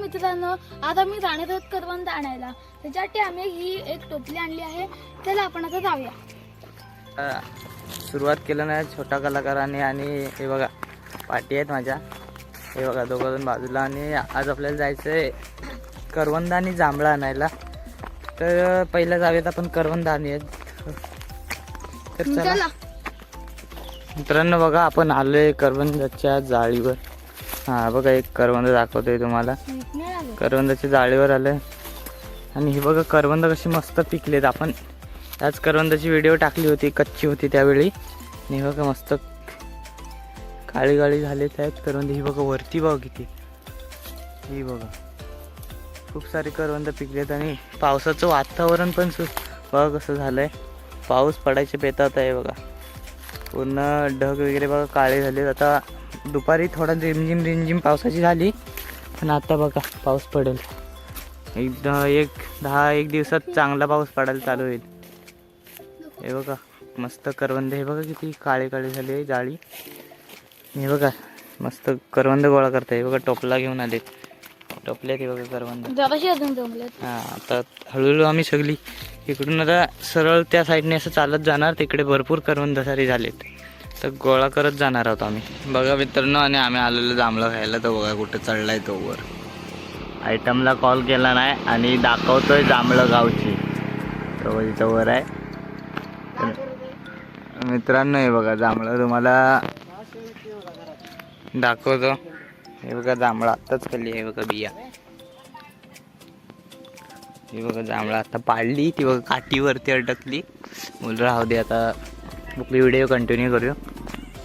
मित्रांनो आता मी जाणार आहोत करवंद आणायला. त्याच्यासाठी आम्ही ही एक टोपली आणली आहे. चला आपण आता जाऊया. सुरुवात केलं नाही छोटा कलाकाराने आणि हे बघा पाठी आहेत माझ्या. हे बघा दोघं बाजूला आणि आज आपल्याला जायचं आहे करवंद आणि जांभळा आणायला. तर पहिलं जाऊयात आपण करवंद आणूयात तर चला. मित्रांनो बघा आपण आलोय करवंदाच्या जाळीवर. हा बघा एक करवंद दाखवतोय तुम्हाला. करवंदाच्या जाळीवर आलंय. आणि ही बघा करवंद कशी मस्त पिकलेत. आपण त्याच करवंदाची व्हिडिओ टाकली होती कच्ची होती त्यावेळी. आणि बघा मस्त काळी काळी झालेत आहेत करवंद. ही बघा वरती बघा किती. ही बघा. खूप सारे करवंद पिकलेत आणि पावसाचं वातावरण पण सु बघा कसं झालंय. पाऊस पडायचे बेतात आहे बघा. पूर्ण ढग वगैरे बघा काळे झालेत. आता दुपारी थोडा रिमझिम रिमझिम पावसाची झाली पण आता बघा पाऊस पडेल. एकदा एक दहा एक दिवसात चांगला पाऊस पडायला चालू होईल. हे बघा मस्त करवंद हे बघा किती काळे काळे झाले जाळी. हे बघा मस्त करवंद गोळा करताय. हे बघा टोपला घेऊन आले टोपल्यात हे बघा करवंद. हा आता हळूहळू आम्ही सगळी इकडून आता सरळ त्या साईडने असं चालत जाणार तिकडे भरपूर करवंद सारे झालेत. तर गोळा करत जाणार आहोत आम्ही. बघा मित्रांनो आणि आम्ही आलेलो जांभळं खायला तो बघा कुठं चढलाय तो वर. आयटमला कॉल केला नाही आणि दाखवतोय जांभळं गावची. तो इथं वर आहे. तर मित्रांनो हे बघा जांभळं तुम्हाला दाखवतो. हे बघा जांभळं आत्ताच खाल्ली हे बघा बिया. ही बघा जांभळा आता पाडली ती बघा काठीवरती अडकली. मुलं राहू दे आता. व्हिडिओ कंटिन्यू करूया.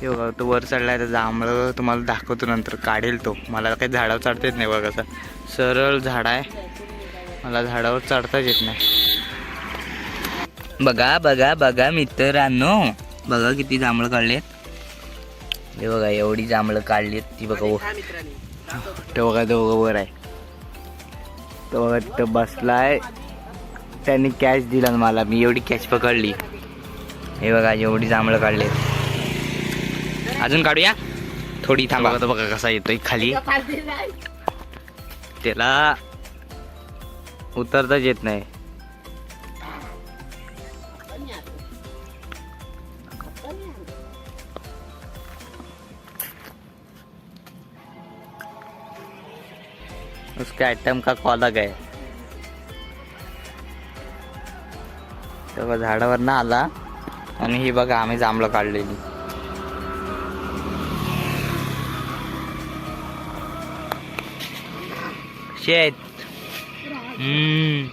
हे बघा तो वर चढलाय तर जांभळं तुम्हाला दाखवतो नंतर. काढेल तो. मला काही झाडावर चढता येत नाही बघा कसं. सरळ झाड आहे. मला झाडावर चढताच येत नाही. बघा बघा बघा मित्रांनो. बघा किती जांभळं काढलेत. हे बघा एवढी जांभळं काढलीत. ती बघा वर. तो बघा तो बघा वर आहे. तो बघा तिथं बसलाय. त्यांनी कॅच दिला मला. मी एवढी कॅच पकडली. हे बघा एवढी जांभळं काढले अजून काढूया. थोडी थांबा. तो बघा कसा येतोय खाली. त्याला उतरताच येत नाही. उसका आइटम का कॉल आहे तेव्हा झाडावर ना आला. आणि ही बघा आम्ही जांभळं काढलेली. Shit. Mmm.